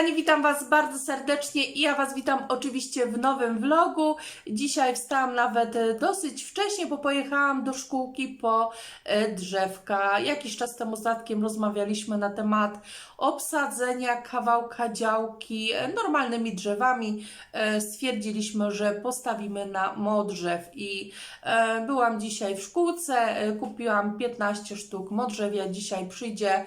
kochani, witam Was bardzo serdecznie i ja Was witam oczywiście w nowym vlogu. Dzisiaj wstałam nawet e, dosyć wcześnie, bo pojechałam do szkółki po e, drzewka. Jakiś czas temu z rozmawialiśmy na temat obsadzenia kawałka działki e, normalnymi drzewami. Stwierdziliśmy, że postawimy na modrzew i byłam dzisiaj w szkółce, kupiłam 15 sztuk modrzewia. Dzisiaj przyjdzie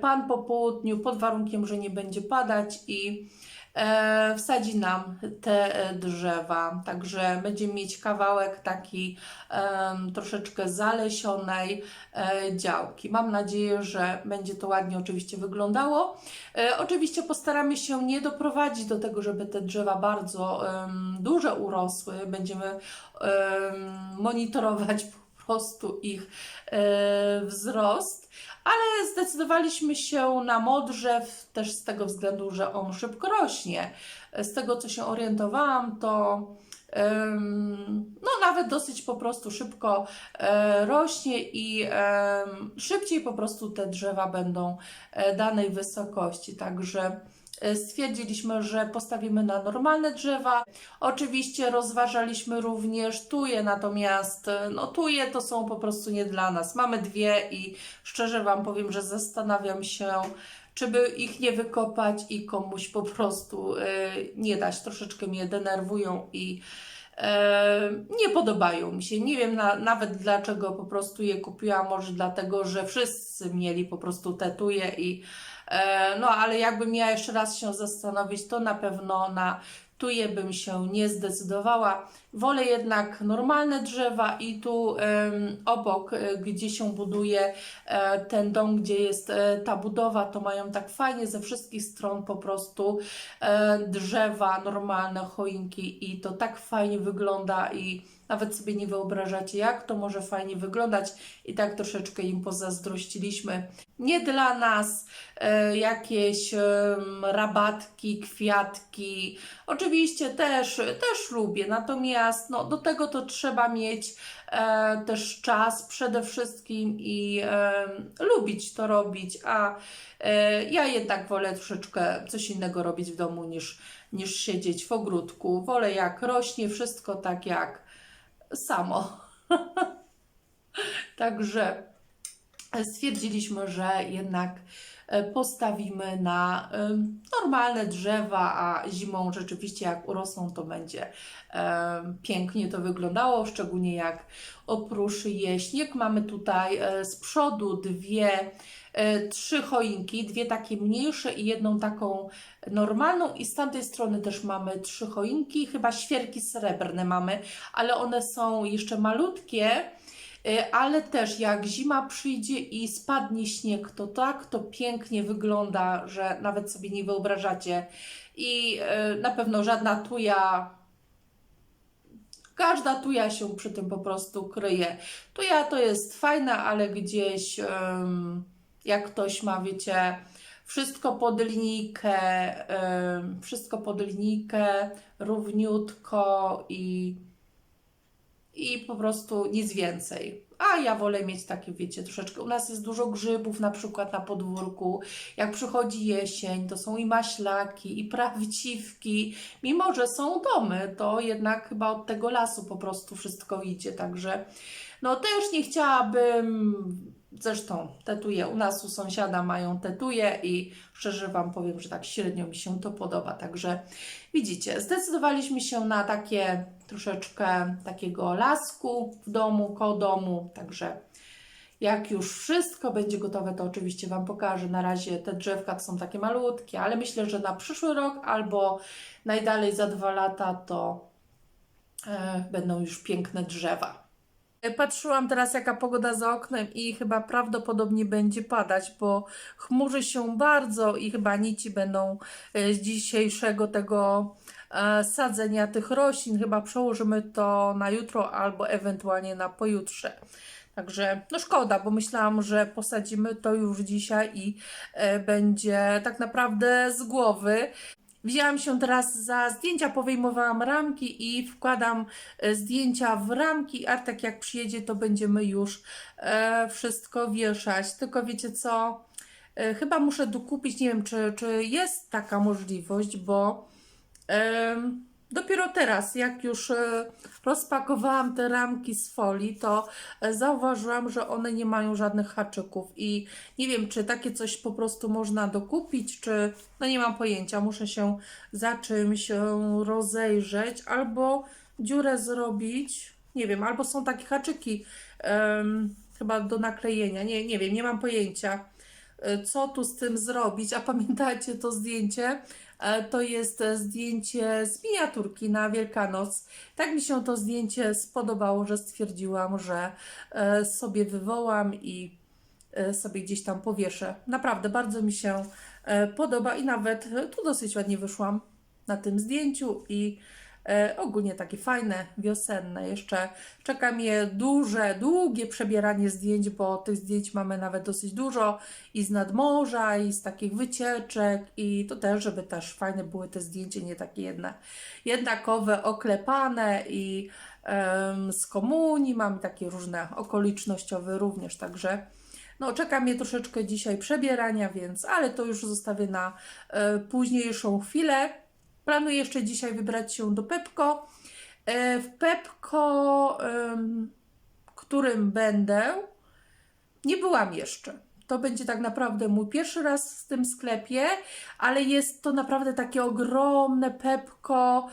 Pan po południu pod warunkiem, że nie będzie padać i e, wsadzi nam te e, drzewa. Także będziemy mieć kawałek taki em, troszeczkę zalesionej e, działki. Mam nadzieję, że będzie to ładnie oczywiście wyglądało. E, oczywiście postaramy się nie doprowadzić do tego, żeby te drzewa bardzo em, duże urosły. Będziemy em, monitorować po prostu ich e, wzrost, ale zdecydowaliśmy się na modrzew też z tego względu, że on szybko rośnie. Z tego co się orientowałam, to no nawet dosyć po prostu szybko e, rośnie i szybciej po prostu te drzewa będą e, danej wysokości. Także stwierdziliśmy, że postawimy na normalne drzewa. Oczywiście rozważaliśmy również tuje, natomiast no tuje to są po prostu nie dla nas. Mamy dwie i szczerze Wam powiem, że zastanawiam się, czy by ich nie wykopać i komuś po prostu e, nie dać. Troszeczkę mnie denerwują i nie podobają mi się. Nie wiem na, nawet dlaczego po prostu je kupiłam. Może dlatego, że wszyscy mieli po prostu te tuje i e, no ale jakbym miała jeszcze raz się zastanowić, to na pewno na tuje bym się nie zdecydowała. Wolę jednak normalne drzewa i tu obok, e, gdzie się buduje e, ten dom, gdzie jest e, ta budowa, to mają tak fajnie ze wszystkich stron po prostu drzewa, normalne choinki i to tak fajnie wygląda i nawet sobie nie wyobrażacie, jak to może fajnie wyglądać i tak troszeczkę im pozazdrościliśmy. Nie dla nas e, jakieś em, rabatki, kwiatki. Oczywiście też, też lubię, natomiast no, do tego to trzeba mieć e, też czas przede wszystkim i e, lubić to robić, a e, ja jednak wolę troszeczkę coś innego robić w domu niż, niż siedzieć w ogródku. Wolę jak rośnie wszystko tak jak samo. Także stwierdziliśmy, że jednak e, postawimy na em, normalne drzewa, a zimą rzeczywiście jak urosną, to będzie pięknie to wyglądało, szczególnie jak opruszy je śnieg. Mamy tutaj e, z przodu dwie, e, trzy choinki, dwie takie mniejsze i jedną taką normalną. I z tamtej strony też mamy trzy choinki, chyba świerki srebrne mamy, ale one są jeszcze malutkie, y, ale też jak zima przyjdzie i spadnie śnieg, to tak to pięknie wygląda, że nawet sobie nie wyobrażacie. I y, na pewno żadna tuja Każda tuja się przy tym po prostu kryje. Tuja to jest fajna, ale gdzieś jak ktoś ma, wiecie, wszystko pod linijkę, wszystko pod linijkę, równiutko i, i po prostu nic więcej. A ja wolę mieć takie, wiecie, troszeczkę. U nas jest dużo grzybów, na przykład na podwórku. Jak przychodzi jesień, to są i maślaki, i prawdziwki. Mimo, że są domy, to jednak chyba od tego lasu po prostu wszystko idzie. Także no też nie chciałabym. Zresztą tetuje, u nas u sąsiada mają tetuje i szczerze Wam powiem, że tak średnio mi się to podoba. Także widzicie, zdecydowaliśmy się na takie troszeczkę takiego lasku w domu, koło domu. Także jak już wszystko będzie gotowe, to oczywiście Wam pokażę. Na razie te drzewka są takie malutkie, ale myślę, że na przyszły rok albo najdalej za dwa lata to e, będą już piękne drzewa. Patrzyłam teraz, jaka pogoda za oknem, i chyba prawdopodobnie będzie padać, bo chmurzy się bardzo i chyba nici będą e, z dzisiejszego tego e, sadzenia tych roślin. Chyba przełożymy to na jutro albo ewentualnie na pojutrze. Także no szkoda, bo myślałam, że posadzimy to już dzisiaj i e, będzie tak naprawdę z głowy. Wzięłam się teraz za zdjęcia, powyjmowałam ramki i wkładam e, zdjęcia w ramki. Artek jak przyjedzie, to będziemy już e, wszystko wieszać. Tylko wiecie co? E, Chyba muszę dokupić, nie wiem, czy, czy jest taka możliwość, bo dopiero teraz, jak już e, rozpakowałam te ramki z folii, to e, zauważyłam, że one nie mają żadnych haczyków i nie wiem, czy takie coś po prostu można dokupić, czy no nie mam pojęcia, muszę się za czymś e, rozejrzeć albo dziurę zrobić, nie wiem, albo są takie haczyki em, chyba do naklejenia, nie, nie wiem, nie mam pojęcia co tu z tym zrobić. A pamiętacie to zdjęcie? E, To jest e, zdjęcie z miniaturki na Wielkanoc. Tak mi się to zdjęcie spodobało, że stwierdziłam, że e, sobie wywołam i sobie gdzieś tam powieszę. Naprawdę bardzo mi się podoba i nawet tu dosyć ładnie wyszłam na tym zdjęciu i ogólnie takie fajne, wiosenne. Jeszcze czeka mnie duże, długie przebieranie zdjęć, bo tych zdjęć mamy nawet dosyć dużo i z nadmorza, i z takich wycieczek i to też, żeby też fajne były te zdjęcia, nie takie jedne, jednakowe, oklepane i em, z komunii, mamy takie różne okolicznościowe również, także no, czeka mnie troszeczkę dzisiaj przebierania, więc, ale to już zostawię na e, późniejszą chwilę. Planuję jeszcze dzisiaj wybrać się do Pepko. E, w Pepko, którym będę, nie byłam jeszcze. To będzie tak naprawdę mój pierwszy raz w tym sklepie, ale jest to naprawdę takie ogromne Pepko.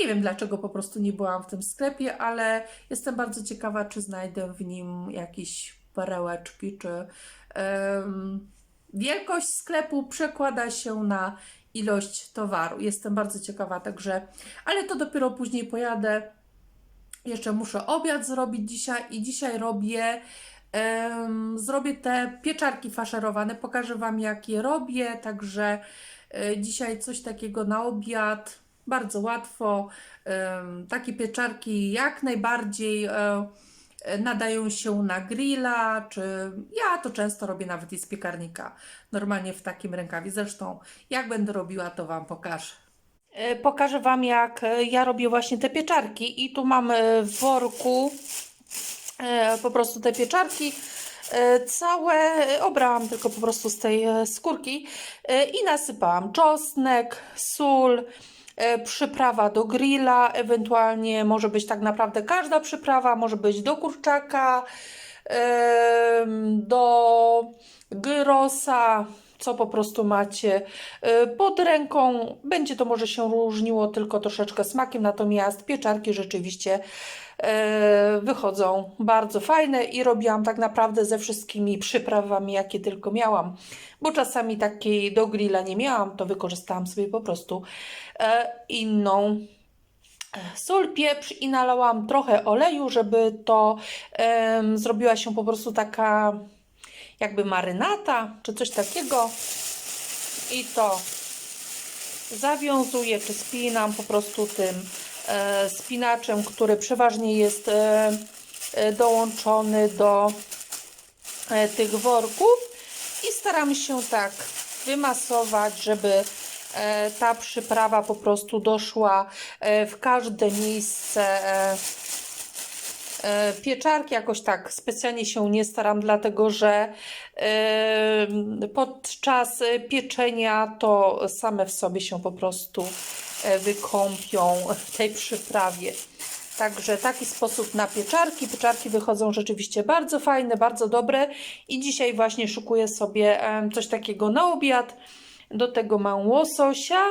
nie wiem dlaczego po prostu nie byłam w tym sklepie, ale jestem bardzo ciekawa, czy znajdę w nim jakieś perełeczki, czy em, wielkość sklepu przekłada się na ilość towaru. Jestem bardzo ciekawa, także, ale to dopiero później pojadę. Jeszcze muszę obiad zrobić dzisiaj i dzisiaj robię. zrobię te pieczarki faszerowane, pokażę Wam jak je robię, także e, dzisiaj coś takiego na obiad, bardzo łatwo. Takie pieczarki jak najbardziej e, nadają się na grilla, czy ja to często robię nawet i z piekarnika, normalnie w takim rękawie. Zresztą jak będę robiła, to Wam pokażę. E, Pokażę Wam, jak e, ja robię właśnie te pieczarki. I tu mam e, w worku e, po prostu te pieczarki. e, Całe e, obrałam tylko po prostu z tej e, skórki e, i nasypałam czosnek, sól, e, przyprawa do grilla, ewentualnie może być tak naprawdę każda przyprawa, może być do kurczaka, do gyrosa, co po prostu macie e, pod ręką. Będzie to może się różniło tylko troszeczkę smakiem, natomiast pieczarki rzeczywiście e, wychodzą bardzo fajne i robiłam tak naprawdę ze wszystkimi przyprawami, jakie tylko miałam, bo czasami takiej do grilla nie miałam, to wykorzystałam sobie po prostu e, inną sól, pieprz i nalałam trochę oleju, żeby to em, zrobiła się po prostu taka jakby marynata, czy coś takiego. I to zawiązuję, czy spinam po prostu tym e, spinaczem, który przeważnie jest e, e, dołączony do tych worków i staram się tak wymasować, żeby ta przyprawa po prostu doszła w każde miejsce pieczarki. Jakoś tak specjalnie się nie staram, dlatego że e, podczas e, pieczenia to same w sobie się po prostu e, wykąpią w tej przyprawie. Także taki sposób na pieczarki. Pieczarki wychodzą rzeczywiście bardzo fajne, bardzo dobre i dzisiaj właśnie szykuję sobie coś takiego na obiad. Do tego mam łososia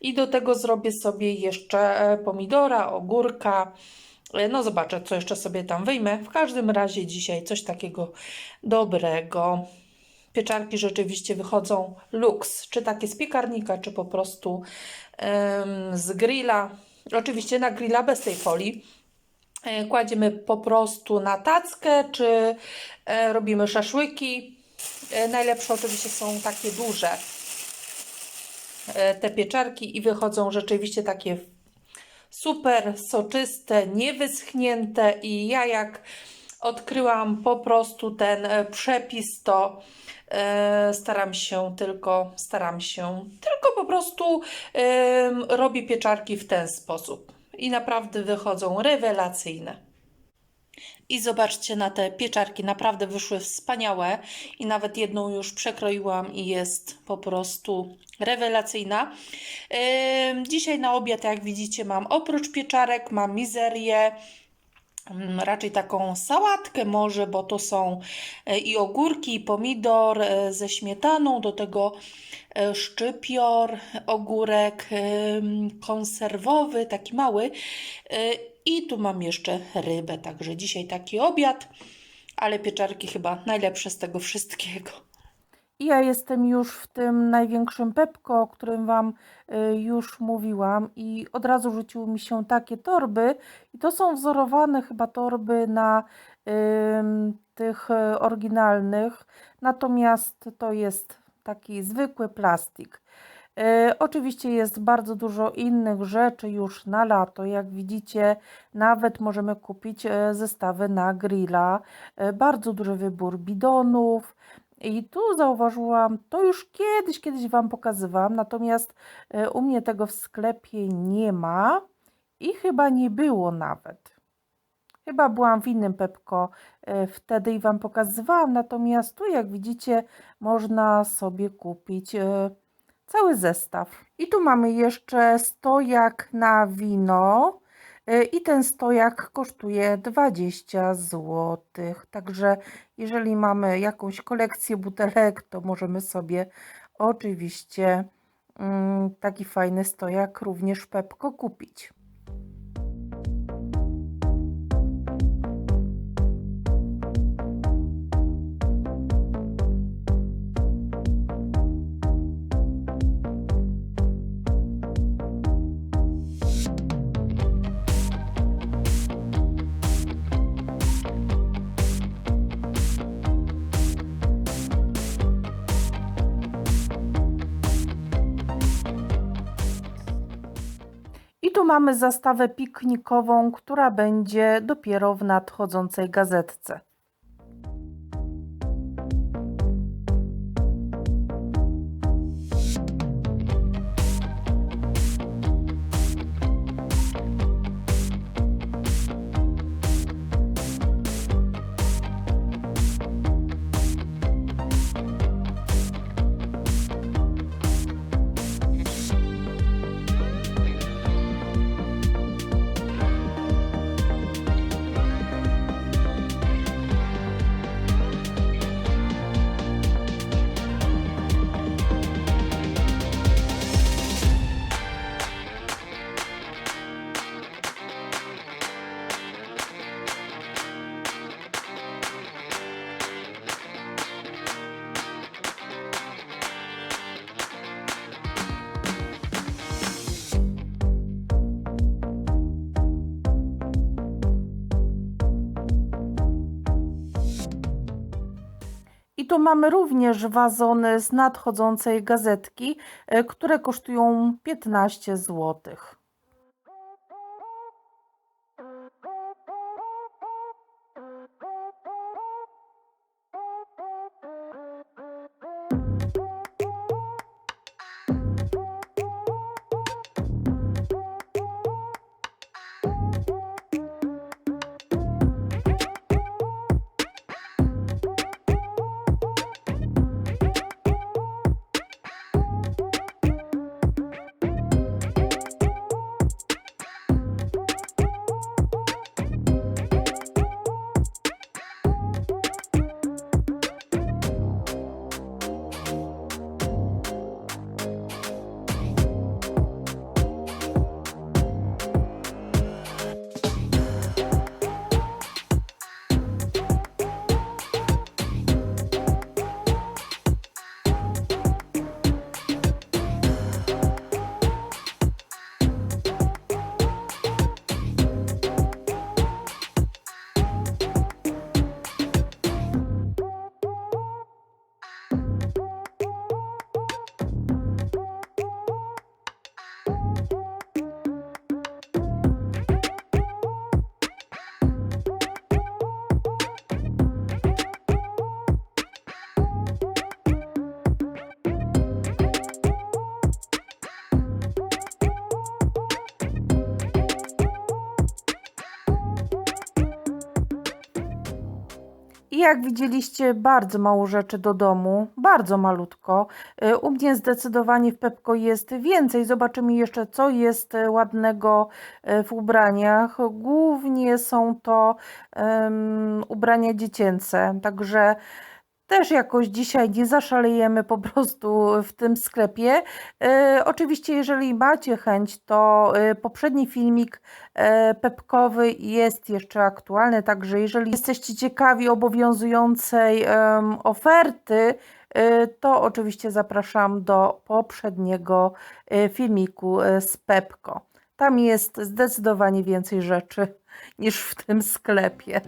i do tego zrobię sobie jeszcze e, pomidora, ogórka. E, No zobaczę, co jeszcze sobie tam wyjmę. W każdym razie dzisiaj coś takiego dobrego. Pieczarki rzeczywiście wychodzą luks, czy takie z piekarnika, czy po prostu em, z grilla. Oczywiście na grilla bez tej folii. E, Kładziemy po prostu na tackę, czy e, robimy szaszłyki. Najlepsze oczywiście są takie duże te pieczarki i wychodzą rzeczywiście takie super soczyste, niewyschnięte i ja jak odkryłam po prostu ten e, przepis, to e, staram się tylko, staram się tylko po prostu em, robię pieczarki w ten sposób i naprawdę wychodzą rewelacyjne. I zobaczcie na te pieczarki, naprawdę wyszły wspaniałe i nawet jedną już przekroiłam i jest po prostu rewelacyjna. Ym, Dzisiaj na obiad, jak widzicie, mam oprócz pieczarek, mam mizerię, mm, raczej taką sałatkę może, bo to są e, i ogórki, i pomidor e, ze śmietaną, do tego e, szczypior, ogórek konserwowy, taki mały. I tu mam jeszcze rybę, także dzisiaj taki obiad, ale pieczarki chyba najlepsze z tego wszystkiego. I ja jestem już w tym największym Pepko, o którym Wam y, już mówiłam i od razu rzuciły mi się takie torby i to są wzorowane chyba torby na tych y, oryginalnych, natomiast to jest taki zwykły plastik. Y, Oczywiście jest bardzo dużo innych rzeczy już na lato. Jak widzicie, nawet możemy kupić e, zestawy na grilla. E, Bardzo duży wybór bidonów. I tu zauważyłam, to już kiedyś, kiedyś Wam pokazywałam, natomiast e, u mnie tego w sklepie nie ma i chyba nie było nawet. Chyba byłam w innym Pepko e, wtedy i Wam pokazywałam, natomiast tu jak widzicie można sobie kupić e, cały zestaw. I tu mamy jeszcze stojak na wino e, i ten stojak kosztuje 20 zł. Także jeżeli mamy jakąś kolekcję butelek, to możemy sobie oczywiście mm, taki fajny stojak również w Pepko kupić. Mamy zastawę piknikową, która będzie dopiero w nadchodzącej gazetce. Tu mamy również wazony z nadchodzącej gazetki, e, które kosztują 15 złotych. I jak widzieliście, bardzo mało rzeczy do domu, bardzo malutko. Y, U mnie zdecydowanie w Pepko jest więcej. Zobaczymy jeszcze, co jest y, ładnego y, w ubraniach. Głównie są to em, ubrania dziecięce, także też jakoś dzisiaj nie zaszalejemy po prostu w tym sklepie. E, oczywiście, jeżeli macie chęć, to e, poprzedni filmik e, pepkowy jest jeszcze aktualny, także jeżeli jesteście ciekawi obowiązującej em, oferty, e, to oczywiście zapraszam do poprzedniego e, filmiku e, z Pepko. Tam jest zdecydowanie więcej rzeczy niż w tym sklepie.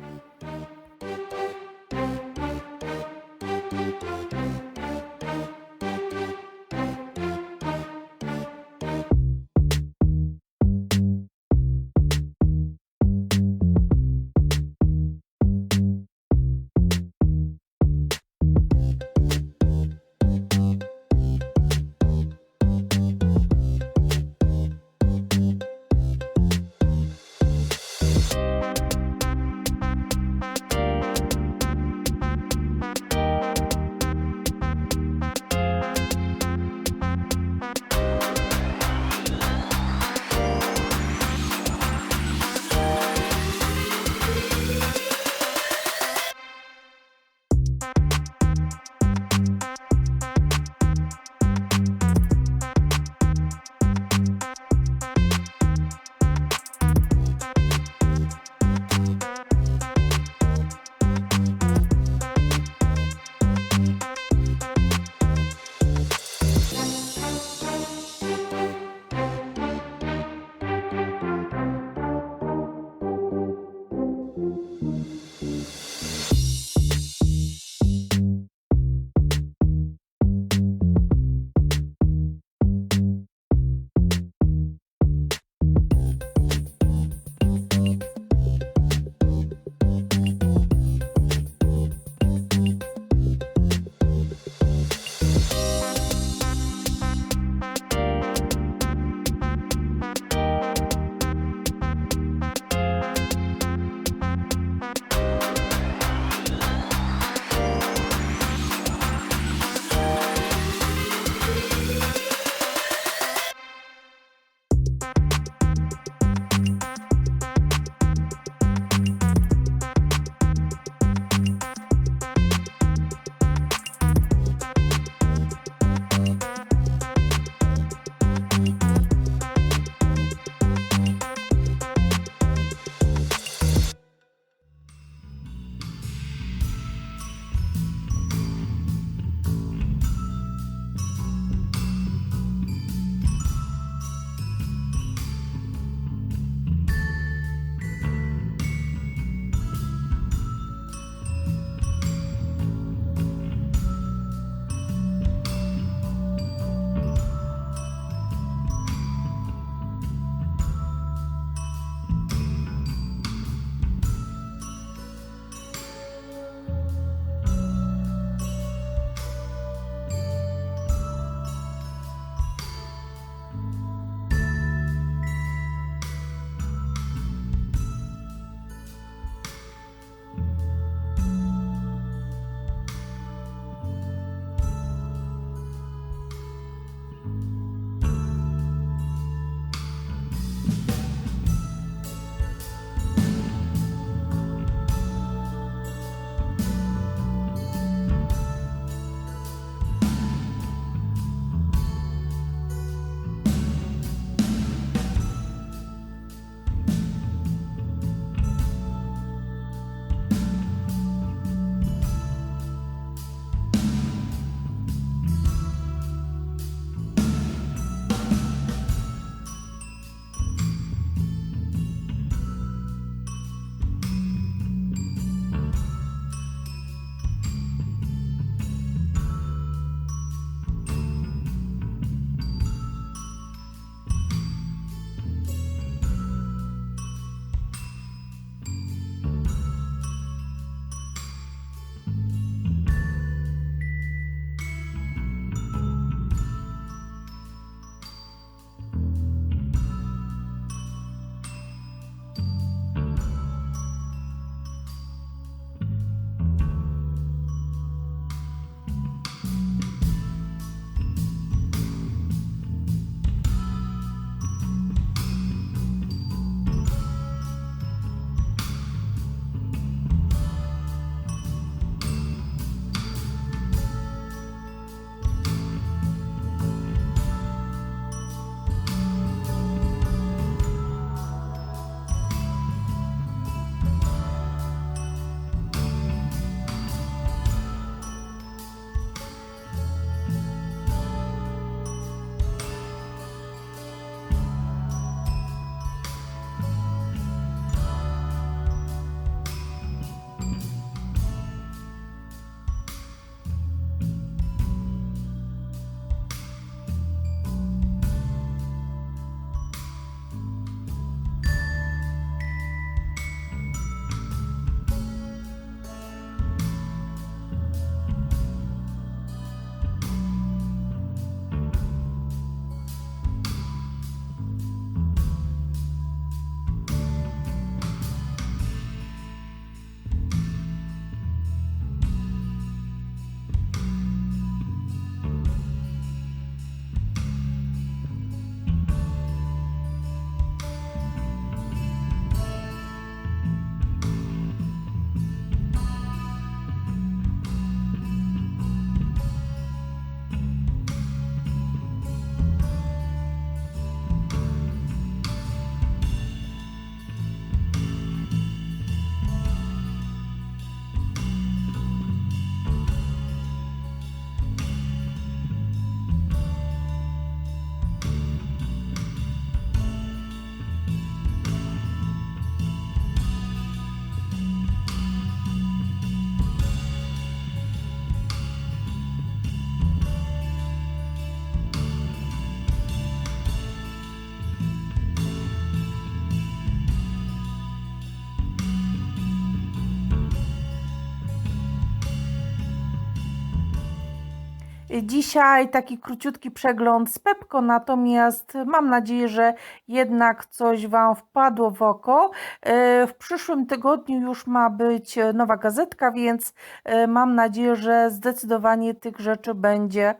Dzisiaj taki króciutki przegląd z Pepko, natomiast mam nadzieję, że jednak coś Wam wpadło w oko. E, W przyszłym tygodniu już ma być e, nowa gazetka, więc e, mam nadzieję, że zdecydowanie tych rzeczy będzie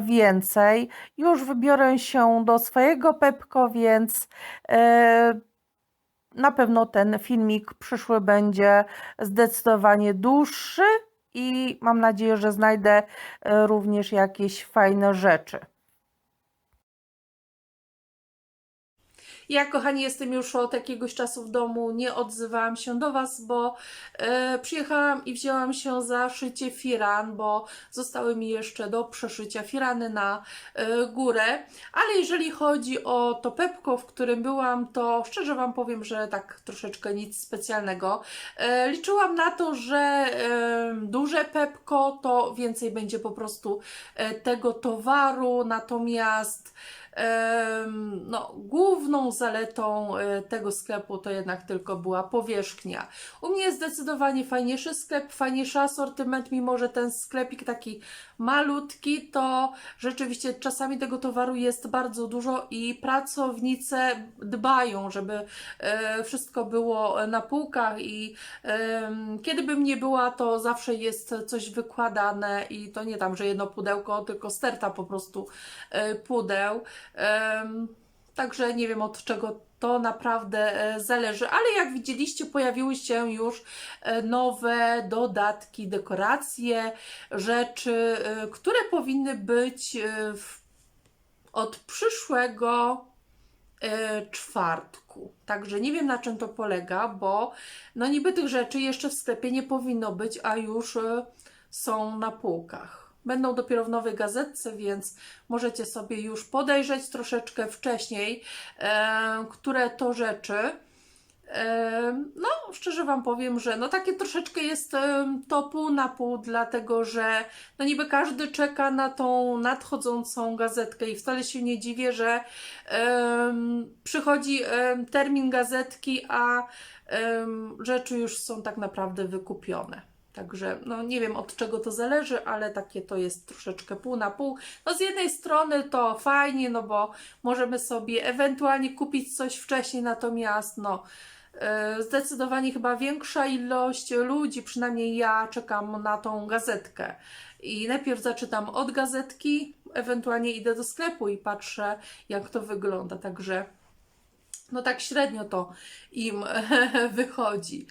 więcej. Już wybiorę się do swojego Pepko, więc na pewno ten filmik przyszły będzie zdecydowanie dłuższy i mam nadzieję, że znajdę e, również jakieś fajne rzeczy. Ja, kochani, jestem już od jakiegoś czasu w domu, nie odzywałam się do Was, bo e, przyjechałam i wzięłam się za szycie firan, bo zostały mi jeszcze do przeszycia firany na e, górę. Ale jeżeli chodzi o to pepko, w którym byłam, to szczerze Wam powiem, że tak troszeczkę nic specjalnego. E, liczyłam na to, że e, duże pepko to więcej będzie po prostu e, tego towaru, natomiast no, główną zaletą e, tego sklepu to jednak tylko była powierzchnia. U mnie jest zdecydowanie fajniejszy sklep, fajniejszy asortyment, mimo że ten sklepik taki malutki, to rzeczywiście czasami tego towaru jest bardzo dużo i pracownice dbają, żeby e, wszystko było na półkach i kiedy bym nie była, to zawsze jest coś wykładane i to nie tam, że jedno pudełko, tylko sterta po prostu e, pudeł. Także nie wiem od czego to naprawdę e, zależy, ale jak widzieliście, pojawiły się już e, nowe dodatki, dekoracje, rzeczy, e, które powinny być od przyszłego czwartku. Także nie wiem na czym to polega, bo no niby tych rzeczy jeszcze w sklepie nie powinno być, a już są na półkach. Będą dopiero w nowej gazetce, więc możecie sobie już podejrzeć troszeczkę wcześniej, e, które to rzeczy. E, No, szczerze Wam powiem, że no takie troszeczkę jest em, to pół na pół, dlatego że no niby każdy czeka na tą nadchodzącą gazetkę i wcale się nie dziwię, że em, przychodzi termin gazetki, a rzeczy już są tak naprawdę wykupione. Także no nie wiem od czego to zależy, ale takie to jest troszeczkę pół na pół. No z jednej strony to fajnie, no bo możemy sobie ewentualnie kupić coś wcześniej, natomiast no e, zdecydowanie chyba większa ilość ludzi, przynajmniej ja czekam na tą gazetkę. I najpierw zaczytam od gazetki, ewentualnie idę do sklepu i patrzę jak to wygląda. Także no tak średnio to im wychodzi.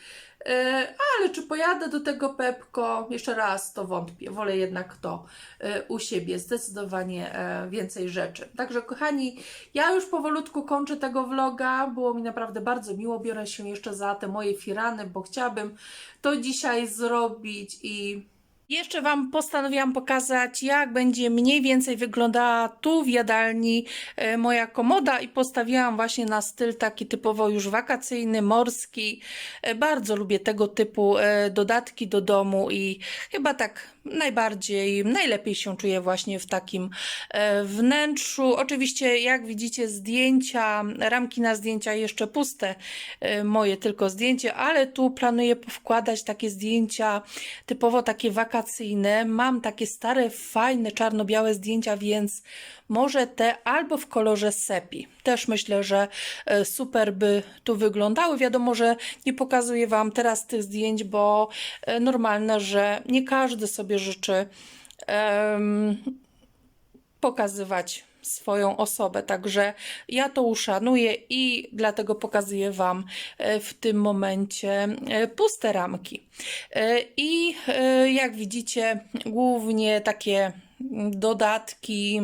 E, Ale czy pojadę do tego Pepko? Jeszcze raz to wątpię. Wolę jednak to e, u siebie. Zdecydowanie e, więcej rzeczy. Także kochani, ja już powolutku kończę tego vloga. Było mi naprawdę bardzo miło. Biorę się jeszcze za te moje firany, bo chciałabym to dzisiaj zrobić i jeszcze Wam postanowiłam pokazać, jak będzie mniej więcej wyglądała tu w jadalni e, moja komoda i postawiłam właśnie na styl taki typowo już wakacyjny, morski. E, Bardzo lubię tego typu e, dodatki do domu i chyba tak najbardziej, najlepiej się czuję właśnie w takim wnętrzu. Oczywiście, jak widzicie, zdjęcia, ramki na zdjęcia jeszcze puste, moje tylko zdjęcie, ale tu planuję powkładać takie zdjęcia typowo takie wakacyjne. Mam takie stare, fajne, czarno-białe zdjęcia, więc może te albo w kolorze sepi. Też myślę, że e, super by tu wyglądały. Wiadomo, że nie pokazuję Wam teraz tych zdjęć, bo e, normalne, że nie każdy sobie życzy em, pokazywać swoją osobę. Także ja to uszanuję i dlatego pokazuję Wam e, w tym momencie e, puste ramki. E, I jak widzicie, głównie takie mm, dodatki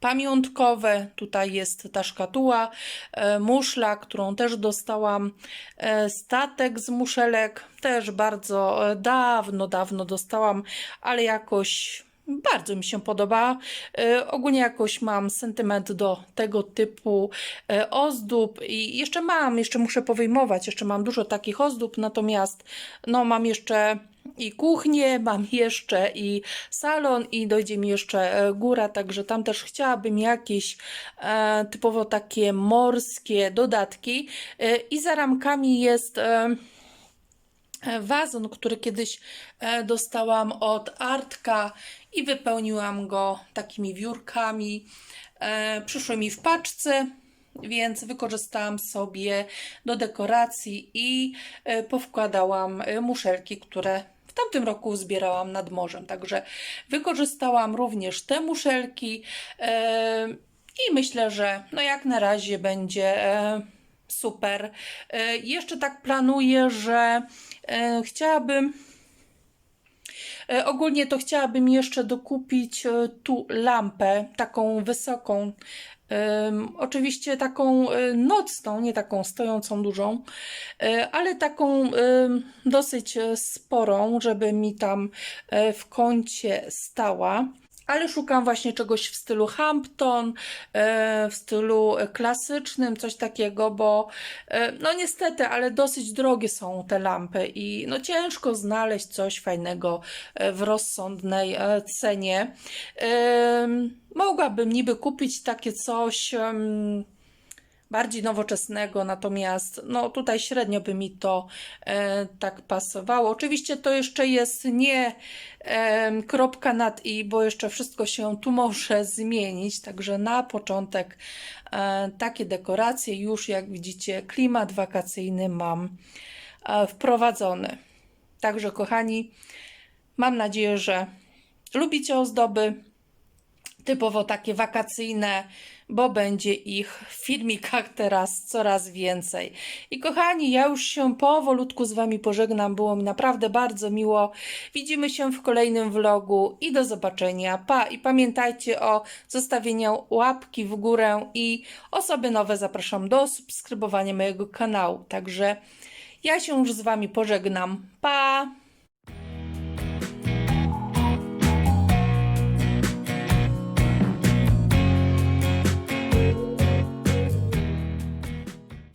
pamiątkowe. Tutaj jest ta szkatuła, muszla, którą też dostałam, statek z muszelek, też bardzo dawno, dawno dostałam, ale jakoś bardzo mi się podoba. E, Ogólnie jakoś mam sentyment do tego typu e, ozdób i jeszcze mam, jeszcze muszę powyjmować, jeszcze mam dużo takich ozdób, natomiast no mam jeszcze i kuchnię, mam jeszcze i salon i dojdzie mi jeszcze e, góra, także tam też chciałabym jakieś e, typowo takie morskie dodatki e, i za ramkami jest e, wazon, który kiedyś dostałam od Artka i wypełniłam go takimi wiórkami. E, przyszły mi w paczce, więc wykorzystałam sobie do dekoracji i e, powkładałam e, muszelki, które w tamtym roku zbierałam nad morzem. Także wykorzystałam również te muszelki e, i myślę, że no jak na razie będzie e, super. E, Jeszcze tak planuję, że e, chciałabym. E, Ogólnie to chciałabym jeszcze dokupić e, tu lampę, taką wysoką. Oczywiście taką e, nocną, nie taką stojącą dużą, ale taką dosyć sporą, żeby mi tam w kącie stała. Ale szukam właśnie czegoś w stylu Hampton, e, w stylu klasycznym, coś takiego, bo e, no niestety, ale dosyć drogie są te lampy i no ciężko znaleźć coś fajnego e, w rozsądnej cenie. Mogłabym niby kupić takie coś bardziej nowoczesnego, natomiast no tutaj średnio by mi to e, tak pasowało. Oczywiście to jeszcze jest nie em, kropka nad i, bo jeszcze wszystko się tu może zmienić, także na początek e, takie dekoracje już jak widzicie klimat wakacyjny mam e, wprowadzony. Także kochani, mam nadzieję, że lubicie ozdoby typowo takie wakacyjne, bo będzie ich w filmikach teraz coraz więcej. I kochani, ja już się powolutku z Wami pożegnam. Było mi naprawdę bardzo miło. Widzimy się w kolejnym vlogu i do zobaczenia. Pa! I pamiętajcie o zostawieniu łapki w górę i osoby nowe zapraszam do subskrybowania mojego kanału. Także ja się już z Wami pożegnam. Pa!